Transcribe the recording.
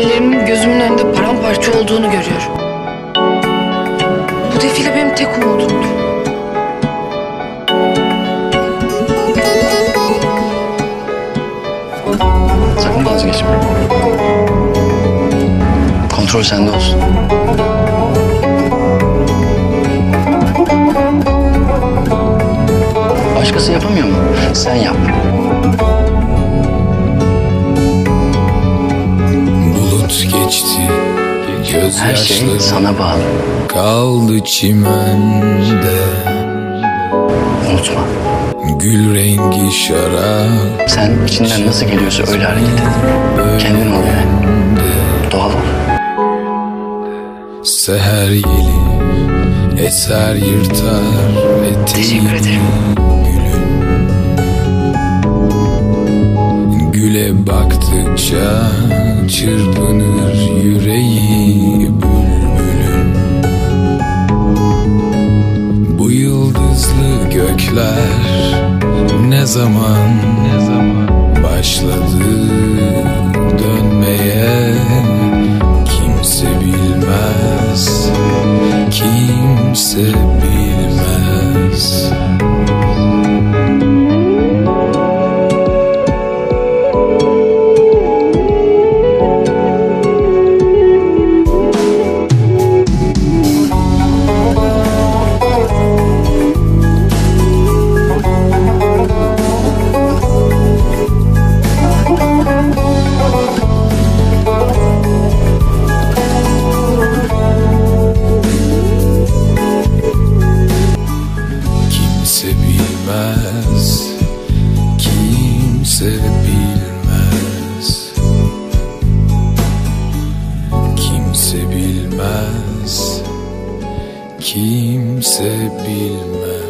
Hayallerimin gözümün önünde paramparça olduğunu görüyorum. Bu defile benim tek umudumdu. Sakın vazgeçme. Kontrol sende olsun. Başkası yapamıyor mu? Sen yap. Geçti Her şey sana bağlı. kaldı çimende Unutma. Gül rengi şarap Sen içinden nasıl geliyorsa öyle hareket et. Kendin ol yani. Doğal ol. Seher gelir Eser yırtar Teşekkür eteğini ederim. Gülün Güle baktıkça çırpınır yüreği bülbülün. Bu yıldızlı gökler ne zaman ne zaman? başladı Kimse bilmez